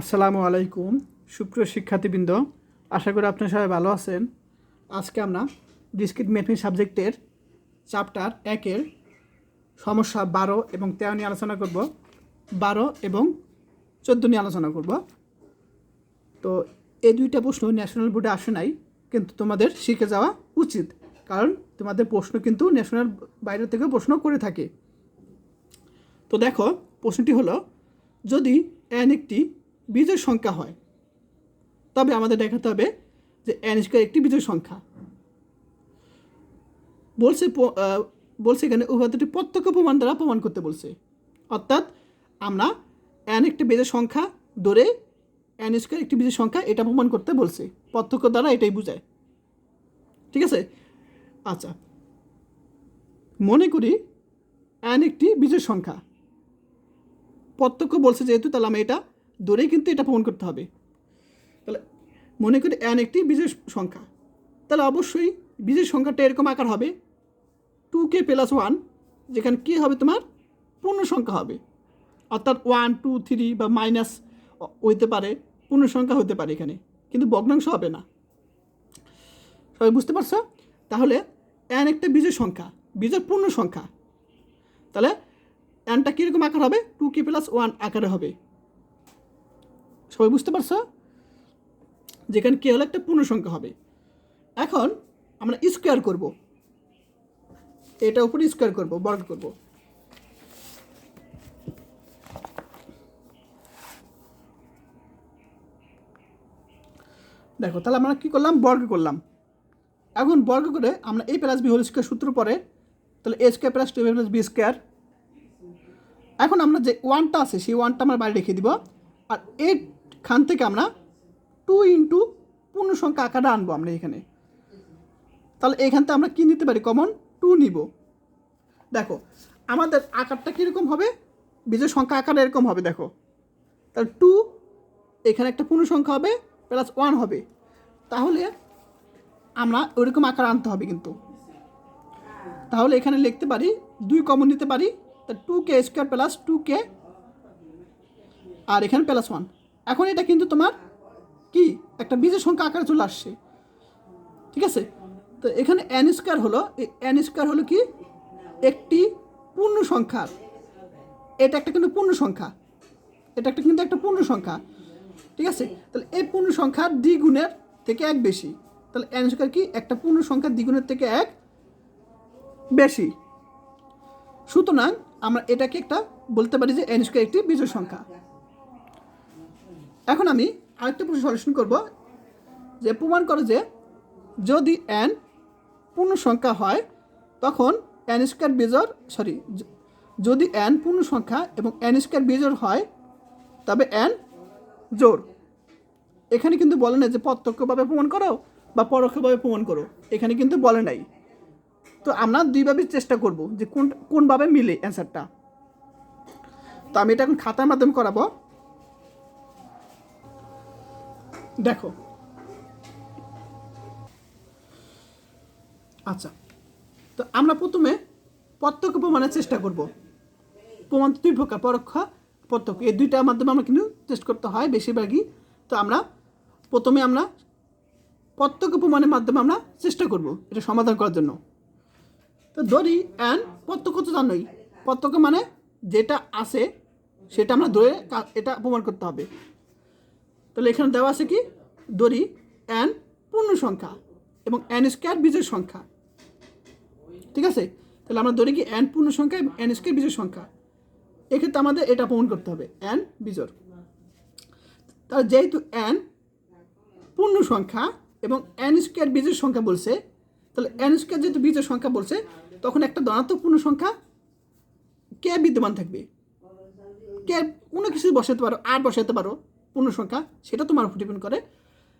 আসসালামু আলাইকুম। সুপ্রিয় শিক্ষার্থীবৃন্দ, আশা করি আপনারা সবাই ভালো আছেন। আজকে আমরা ডিসক্রিট ম্যাথমেটিক্স সাবজেক্টের চ্যাপ্টার একের সমস্যা বারো এবং তেরো নিয়ে আলোচনা করব। বারো এবং চোদ্দ নিয়ে আলোচনা করব। তো এই দুইটা প্রশ্ন ন্যাশনাল বোর্ডে আসে নাই, কিন্তু তোমাদের শিখে যাওয়া উচিত। কারণ তোমাদের প্রশ্ন কিন্তু ন্যাশনাল বাইরে থেকে প্রশ্ন করে থাকে। তো দেখো, প্রশ্নটি হলো, যদি এন একটি বিজয় সংখ্যা হয়। তবে আমাদের দেখাতে হবে যে এন স্কোয়ার একটি বিজয় সংখ্যা। বলছে বলছে এখানে উভয়টি প্রত্যক্ষ প্রমাণ দ্বারা প্রমাণ করতে বলছে। অর্থাৎ আমরা এন একটি বিজয় সংখ্যা ধরে এন স্কোয়ার একটি বিজয় সংখ্যা এটা প্রমাণ করতে বলছে। প্রত্যক্ষ দ্বারা এটাই বোঝায়। ঠিক আছে? আচ্ছা। মনে করি এন একটি বিজয় সংখ্যা। প্রত্যক্ষ বলছে যেহেতু, তাহলে আমি এটা ধরেই কিন্তু এটা প্রমাণ করতে হবে। তাহলে মনে করি এন একটি বিজয় সংখ্যা। তাহলে অবশ্যই বিজয় সংখ্যাটা এরকম আকার হবে। টু কে প্লাস ওয়ান যেখানে কী হবে তোমার পূর্ণ সংখ্যা হবে। অর্থাৎ ওয়ান টু থ্রি বা মাইনাস হইতে পারে, পূর্ণ সংখ্যা হতে পারে এখানে। কিন্তু ভগ্নাংশ হবে না। সবাই বুঝতে পারছ? তাহলে এন একটা বিজয় সংখ্যা বিজয় পূর্ণ সংখ্যা। তাহলে এনটা কীরকম আকার হবে? টু কে প্লাস ওয়ান আকারে হবে। সবাই বুঝতে পারছ? যেখানে কে হলো একটা পূর্ণ সংখ্যা হবে। এখন আমরা স্কোয়ার করব। এটা উপরে স্কোয়ার করব, বর্গ করব। দেখো, তাহলে আমরা কী করলাম? বর্গ করলাম। এখন বর্গ করে আমরা A plus B whole square সূত্র পরে, তাহলে A square plus two plus B square এখন আমরা যে ওয়ানটা আছে, সেই ওয়ানটা আমরা বাইরে রেখে দিব। আর খান থেকে আমরা টু ইন্টু পূর্ণ সংখ্যা আকারটা আনব আমরা এখানে। তাহলে এখান থেকে আমরা কী নিতে পারি? কমন টু নিব। দেখো, আমাদের আকারটা কীরকম হবে? বিজয় সংখ্যা আকার এরকম হবে, দেখো। তাহলে টু এখানে একটা পূর্ণ সংখ্যা হবে প্লাস ওয়ান হবে। তাহলে আমরা ওইরকম আকার আনতে হবে কিন্তু। তাহলে এখানে লিখতে পারি, দুই কমন নিতে পারি তা two K square plus two K আর এখানে প্লাস ওয়ান এখন এটা কিন্তু তোমার কি? একটা বীজের সংখ্যা আকারে চলে আসছে। ঠিক আছে? তো এখানে এন স্কোয়ার হলো এন স্কোয়ার হলো কি? একটি পূর্ণ সংখ্যার এটা একটা কিন্তু পূর্ণ সংখ্যা। এটা একটা কিন্তু একটা পূর্ণ সংখ্যা। ঠিক আছে? তাহলে এই পূর্ণ সংখ্যার দ্বিগুণের থেকে এক বেশি। তাহলে এন স্কোয়ার কি? একটা পূর্ণ সংখ্যার দ্বিগুণের থেকে এক বেশি। সুতরাং আমরা এটাকে একটা বলতে পারি যে এন স্কোয়ার একটি বিজয় সংখ্যা। এখন আমি আরেকটা প্রশ্ন সলিউশন করব যে প্রমাণ করে যে যদি এন পূর্ণ সংখ্যা হয়, তখন এন স্কোয়ার বেজর সরি যদি এন পূর্ণ সংখ্যা এবং এন স্কোয়ার বেজর হয়, তবে এন জোর এখানে কিন্তু বলে না যে প্রত্যক্ষভাবে প্রমাণ করো বা পরোক্ষভাবে প্রমাণ করো। এখানে কিন্তু বলে নাই। তো আমরা দুইভাবে চেষ্টা করব যে কোন, কোনভাবে মিলে অ্যান্সারটা তো আমি এটা এখন খাতার মাধ্যমে করাবো। দেখো। আচ্ছা তো আমরা প্রথমে প্রত্যক্ষ প্রমাণের চেষ্টা করব। প্রমাণ দুই প্রকার, পরোক্ষ, প্রত্যক্ষ। এই দুইটার মাধ্যমে আমরা কিন্তু টেস্ট করতে হয় বেশিরভাগই। তো আমরা প্রথমে আমরা প্রত্যক্ষ প্রমাণের মাধ্যমে আমরা চেষ্টা করব এটা সমাধান করার জন্য। তো ধরি, অ্যান প্রত্যক্ষ তো জানোই। প্রত্যক্ষ মানে যেটা আছে সেটা আমরা ধরে এটা প্রমাণ করতে হবে। তাহলে এখানে দেওয়া আছে কি? ধরি অ্যান পূর্ণ সংখ্যা এবং অ্যান স্কোয়ার বিজয় সংখ্যা। ঠিক আছে? তাহলে আমরা ধরি কি অ্যান পূর্ণ সংখ্যা এবং অ্যান স্কোয়ার বিজয় সংখ্যা। এক্ষেত্রে আমাদের এটা প্রমাণ করতে হবে অ্যান বিজোর। তাহলে যেহেতু অ্যান পূর্ণ সংখ্যা এবং এন স্কোয়ার বীজের সংখ্যা বলছে, তাহলে এন স্কোয়ার যেহেতু বীজের সংখ্যা বলছে, তখন একটা ধনাত্মক পূর্ণ সংখ্যা কে বিদ্যমান থাকবে? কে কোনো কিছু বসাতে পারো, আর বসাতে পারো। পূর্ণ সংখ্যা সেটা তোমার উপর ডিপেন্ড করে।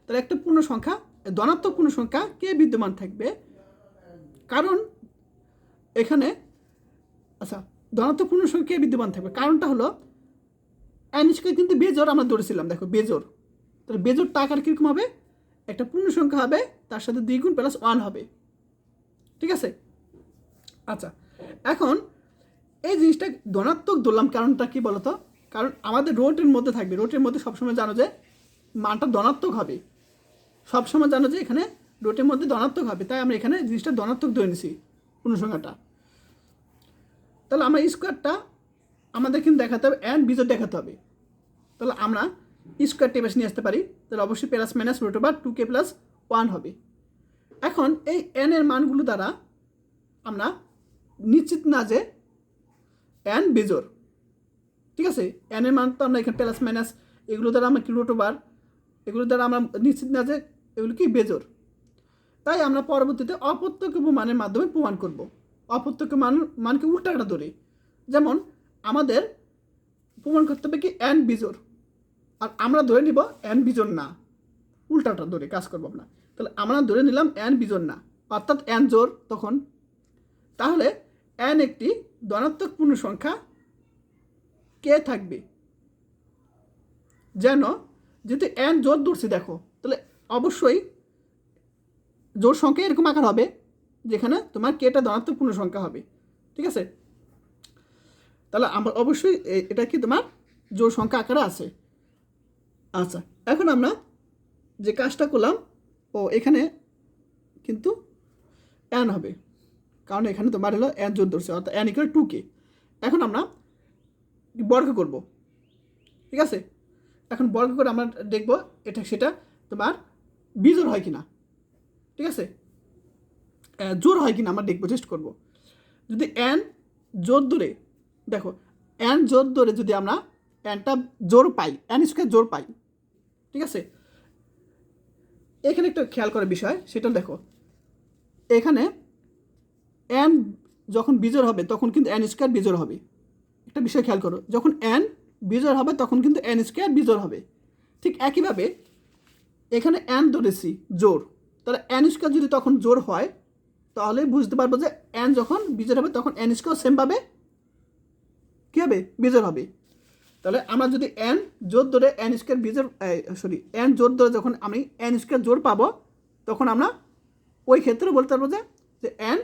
তাহলে একটা পূর্ণ সংখ্যা ধনাত্মক পূর্ণ সংখ্যা কে বিদ্যমান থাকবে? কারণ এখানে আচ্ছা ধনাত্মক পূর্ণ সংখ্যা কে বিদ্যমান থাকবে? কারণটা হলো স্কোয়ার কিন্তু বেজোর আমরা ধরেছিলাম, দেখো বেজোর তাহলে বেজোর টাকার কীরকম হবে? একটা পূর্ণ সংখ্যা হবে, তার সাথে দ্বিগুণ প্লাস ওয়ান হবে। ঠিক আছে? আচ্ছা এখন এই জিনিসটা ধনাত্মক ধরলাম কারণটা কি বলতো? কারণ আমাদের রোটের মধ্যে থাকবে। রোটের মধ্যে সবসময় জানো যে মানটা ধনাত্মক হবে। সবসময় জানো যে এখানে রোটের মধ্যে ধনাত্মক হবে। তাই আমরা এখানে জিনিসটা ধনাত্মক ধরে নিছি পূর্ণসংখ্যাটা। তাহলে আমরা স্কোয়ারটা আমাদের কিন্তু দেখাতে হবে অ্যান্ড বিজোর দেখাতে হবে। তাহলে আমরা স্কোয়ার টেবিস নিয়ে আসতে পারি। তাহলে অবশ্যই plus minus root over two K plus one হবে। এখন এই এন এর মানগুলো দ্বারা আমরা নিশ্চিত না যে এন বেজোর ঠিক আছে? এন এর মান তো আমরা এখানে প্লাস মাইনাস এগুলো দ্বারা আমরা কি রুট ওভার এগুলো দ্বারা আমরা নিশ্চিত না যে এগুলো কি বেজোর। তাই আমরা পরবর্তীতে অপ্রত্যক্ষ মানের মাধ্যমে প্রমাণ করব। অপ্রত্যক্ষ মান মানকে উল্টাটা ধরে। যেমন, আমাদের প্রমাণ করতে হবে কি এন বিজোর। আর আমরা ধরে নিব এন বিজোর না। উল্টাটা ধরে কাজ করব আমরা। তাহলে আমরা ধরে নিলাম এন বিজোর না। অর্থাৎ এন জোর তখন। তাহলে এন একটি ধনাত্মক পূর্ণ সংখ্যা কে থাকবে? যেন যদি এন জোর ধরছি, দেখো, তাহলে অবশ্যই জোর সংখ্যা এরকম আকার হবে, যেখানে তোমার কেটা ধনাত্মক পূর্ণ সংখ্যা হবে, ঠিক আছে? তাহলে আমার অবশ্যই এটা কি তোমার জোর সংখ্যা আকারে আছে? আচ্ছা এখন আমরা যে কাজটা করলাম, ও, এখানে কিন্তু অ্যান হবে, কারণ এখানে তোমার হলো অ্যান জোর ধরছে, অর্থাৎ অ্যান ইকুয়াল টু কে এখন আমরা বর্গ করব। ঠিক আছে? এখন বর্গ করে আমরা দেখব এটা সেটা তোমার বিজোর হয় কিনা। ঠিক আছে? জোর হয় কিনা আমরা দেখব টেস্ট করব। যদি এন জোর ধরে দেখো এন জোর ধরে যদি আমরা এনটা জোর পাই এন স্কোয়ার জোর পাই, ঠিক আছে? এখানে একটা খেয়াল করার বিষয়, সেটা দেখো, এখানে এন যখন বিজোর হবে, তখন কিন্তু এন স্কোয়ার বিজোর হবে। একটা বিষয় খেয়াল করো, যখন এন বিজয় হবে তখন কিন্তু এন স্কোয়ার বিজোর হবে। ঠিক একইভাবে এখানে এন ধরেছি জোর তাহলে এন স্কোয়ার যদি তখন জোর হয়, তাহলে বুঝতে পারব যে এন যখন বিজয় হবে তখন এন স্কোয়ার সেমভাবে কী হবে? বিজয় হবে। তাহলে আমরা যদি এন জোর ধরে এন স্কোয়ার বিজোর সরি এন জোর ধরে যখন আমি এন স্কোয়ার জোর পাবো, তখন আমরা ওই ক্ষেত্রে বলতে পারব যে এন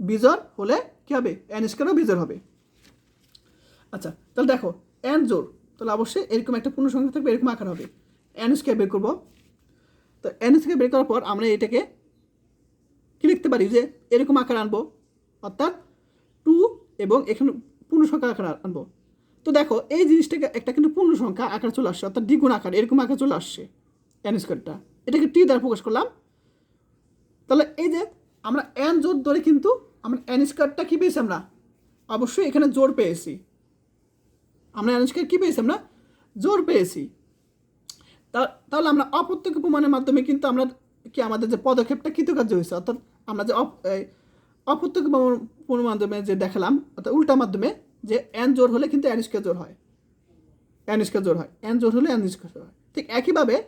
বিজোর হলে কী হবে? এন স্কোয়ারও বিজোর হবে। আচ্ছা তাহলে দেখো এন জোর তাহলে অবশ্যই এরকম একটা পূর্ণ সংখ্যা থাকবে, এরকম আকার হবে। স্কোয়ার বের করব। তো স্কোয়ার বের করার পর আমরা এটাকে কি লিখতে পারি? যে এরকম আকার আনব, অর্থাৎ টু এবং এখানে পূর্ণ সংখ্যা আকার আনব। তো দেখো, এই জিনিসটাকে একটা কিন্তু পূর্ণ সংখ্যা আকার চলে আসছে, অর্থাৎ দ্বিগুণ আকার, এরকম আকার চলে আসছে এন স্কোয়ারটা এটাকে টি দ্বারা প্রকাশ করলাম। তাহলে এই যে আমরা অ্যান জোর ধরে কিন্তু আমরা এন স্কোয়ারটা কী পেয়েছি আমরা? অবশ্যই এখানে জোর পেয়েছি। আমরা এন স্কোয়ার কী পেয়েছি আমরা? জোর পেয়েছি। তাহলে আমরা অপ্রত্যক্ষ প্রমাণের মাধ্যমে কিন্তু আমরা কি আমাদের যে পদক্ষেপটা কৃতকার্য হয়েছে? অর্থাৎ আমরা যে অপ্রত্যক্ষ প্রমাণ- প্রমাণের মাধ্যমে যে দেখালাম, অর্থাৎ উল্টা মাধ্যমে যে এন জোর হলে কিন্তু এন জোর হয়। এন জোর হয়। এন জোর হলে স্কোয়ার জোর হয়। ঠিক একইভাবে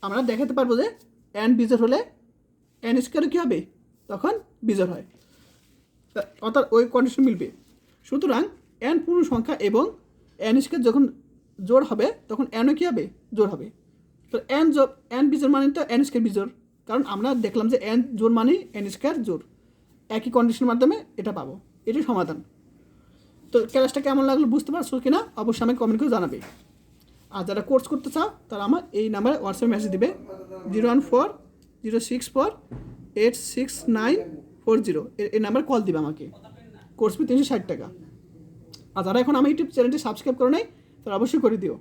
আমরা দেখাতে পারব যে অ্যান বিজোর হলে এন স্কোয়ারও কী হবে? তখন বিজোর হয়। অর্থাৎ ওই কন্ডিশন মিলবে। সুতরাং এন পূর্ণ সংখ্যা এবং স্কোয়ার যখন জোর হবে, তখন অ্যানও কী হবে? জোর হবে। তো এন জোর এন বিজোর মানে তো এন স্কোয়ার বিজোর কারণ আমরা দেখলাম যে এন জোর মানে এন স্কোয়ার জোর। একই কন্ডিশনের মাধ্যমে এটা পাবো। এটাই সমাধান। তো ক্লাসটা কেমন লাগল বুঝতে পারছ কিনা? অবশ্যই আমাকে কমেন্ট করে জানাবে। আর যারা কোর্স করতে চাও, তারা আমার এই নাম্বারে হোয়াটসঅ্যাপ মেসেজ দিবে। Zero one four zero six four eight six nine four zero এই নাম্বারে কল দিবে আমাকে। কোর্স ফি তিনশো ষাট টাকা। আর যারা এখন আমার ইউটিউব চ্যানেলটি সাবস্ক্রাইব করে নাই তারা অবশ্যই করে দিও।